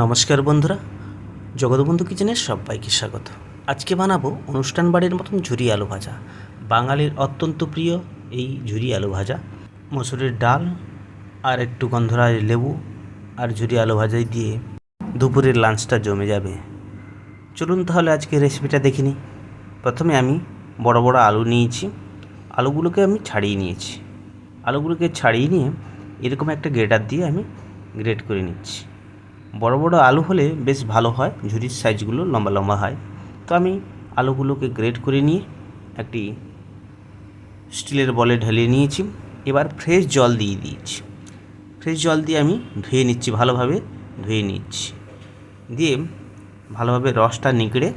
নমস্কার বন্ধুরা জগৎবন্ধু কিচেনের সবাইকে স্বাগত। আজকে বানাবো অনুষ্ঠান বাড়ির মতন ঝুরি আলু ভাজা। বাঙালির অত্যন্ত প্রিয় এই ঝুরি আলু ভাজা। মসুরের ডাল আর একটু গন্ধরাজ লেবু আর ঝুরি আলু ভাজাই দিয়ে দুপুরের লাঞ্চটা জমে যাবে। চলুন তাহলে আজকে রেসিপিটা দেখে নিই। প্রথমে আমি বড় বড় আলু নিয়েছি। আলুগুলোকে আমি ছাড়িয়ে নিয়েছি। আলুগুলোকে ছাড়িয়ে নিয়ে এরকম একটা গ্রেটার দিয়ে আমি গ্রেট করে নিচ্ছি। বড় বড় আলু হলে বেশ ভালো হয় ঝুরির সাইজগুলো লম্বা লম্বা হয়। তো আমি আলুগুলোকে গ্রেট করে নিয়ে একটি স্টিলের বলে ঢেলে নিয়েছি। এবার ফ্রেশ জল দিয়ে দিয়েছি। ফ্রেশ জল দিয়ে আমি ধুয়ে নিচ্ছি ভালোভাবে, ধুয়ে নিচ্ছি। দিয়ে ভালোভাবে রসটা নিগড়ে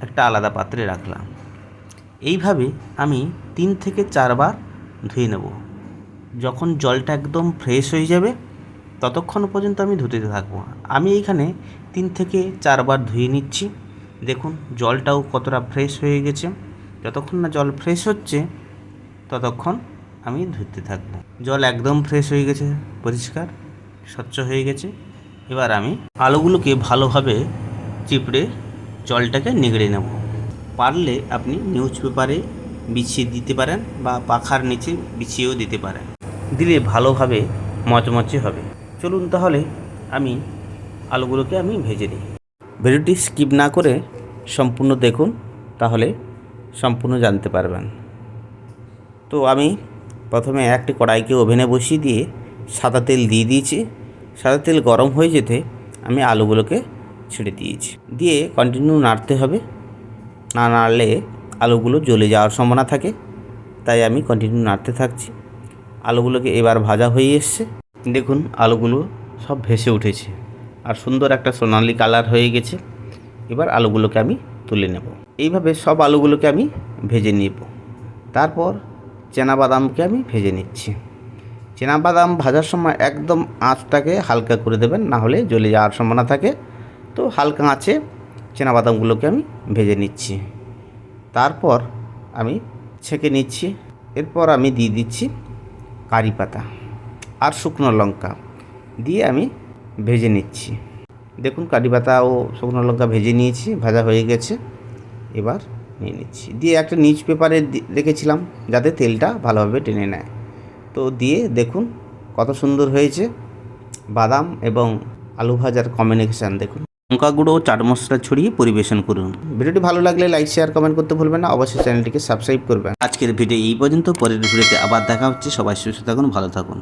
একটা আলাদা পাত্রে রাখলাম। এইভাবে আমি তিন থেকে চারবার ধুয়ে নেব। যখন জলটা একদম ফ্রেশ হয়ে যাবে ততক্ষণ পর্যন্ত আমি ধুতে থাকব আমি এইখানে তিন থেকে চারবার ধুয়ে নিচ্ছি। দেখুন, জলটাও কতটা ফ্রেশ হয়ে গেছে। যতক্ষণ না জল ফ্রেশ হচ্ছে, ততক্ষণ আমি ধুতে থাকব। জল একদম ফ্রেশ হয়ে গেছে, পরিষ্কার, স্বচ্ছ হয়ে গেছে। এবার আমি আলুগুলোকে ভালোভাবে চিপড়ে জলটাকে নিগড়ে নেব। পারলে আপনি নিউজ পেপারে বিছিয়ে দিতে পারেন বা পাখার নিচে বিছিয়েও দিতে পারেন। দিলে ভালোভাবে মচমচে হবে। চলুন তাহলে আমি আলুগুলোকে আমি ভেজে নিই। ভিডিওটি স্কিপ না করে সম্পূর্ণ দেখুন, তাহলে সম্পূর্ণ জানতে পারবেন। তো আমি প্রথমে একটি কড়াইকে ওভেনে বসিয়ে দিয়ে সাদা তেল দিয়ে দিয়েছি। সাদা তেল গরম হয়ে যেতে আমি আলুগুলোকে ছেড়ে দিয়েছি। দিয়ে কন্টিনিউ নাড়তে হবে। না নাড়লে আলুগুলো জ্বলে যাওয়ার সম্ভাবনা থাকে, তাই আমি কন্টিনিউ নাড়তে থাকছি। আলুগুলোকে এবার ভাজা হয়ে এসছে। দেখুন, আলুগুলো সব ভেসে উঠেছে। আর সুন্দর একটা সোনালি কালার হয়ে গেছে। এবার আলুগুলোকে আমি তুলে নেব। এইভাবে সব আলুগুলোকে আমি ভেজে নেব। তারপর বাদামকে আমি ভেজে নিচ্ছি। বাদাম ভাজার সময় একদম আঁচটাকে হালকা করে দেবেন, না হলে জ্বলে যাওয়ার সম্ভাবনা থাকে। তো হালকা আঁচে বাদামগুলোকে আমি ভেজে নিচ্ছি। তারপর আমি ছেঁকে নিচ্ছি। এরপর আমি দিয়ে দিচ্ছি কারি পাতা। আর শুকনো লঙ্কা দিয়ে আমি ভেজে নিচ্ছি। দেখুন কারি পাতা ও শুকনো লঙ্কা ভেজে নিয়েছি, ভাজা হয়ে গেছে। এবার নিয়ে নিচ্ছি। দিয়ে একটা নিউজ পেপারে রেখেছিলাম যাতে তেলটা ভালোভাবে টেনে নেয়। তো দিয়ে দেখুন কত সুন্দর হয়েছে। বাদাম এবং আলু ভাজার কম্বিনেশান দেখুন। লঙ্কা গুঁড়ো চাট মশলা ছড়িয়ে পরিবেশন করুন। ভিডিওটি ভালো লাগলে লাইক শেয়ার কমেন্ট করতে ভুলবেন না। অবশ্যই চ্যানেলটিকে সাবস্ক্রাইব করবেন। আজকের ভিডিও এই পর্যন্ত। পরের ভিডিওতে আবার দেখা হচ্ছে। সবাই সুস্থ থাকুন, ভালো থাকুন।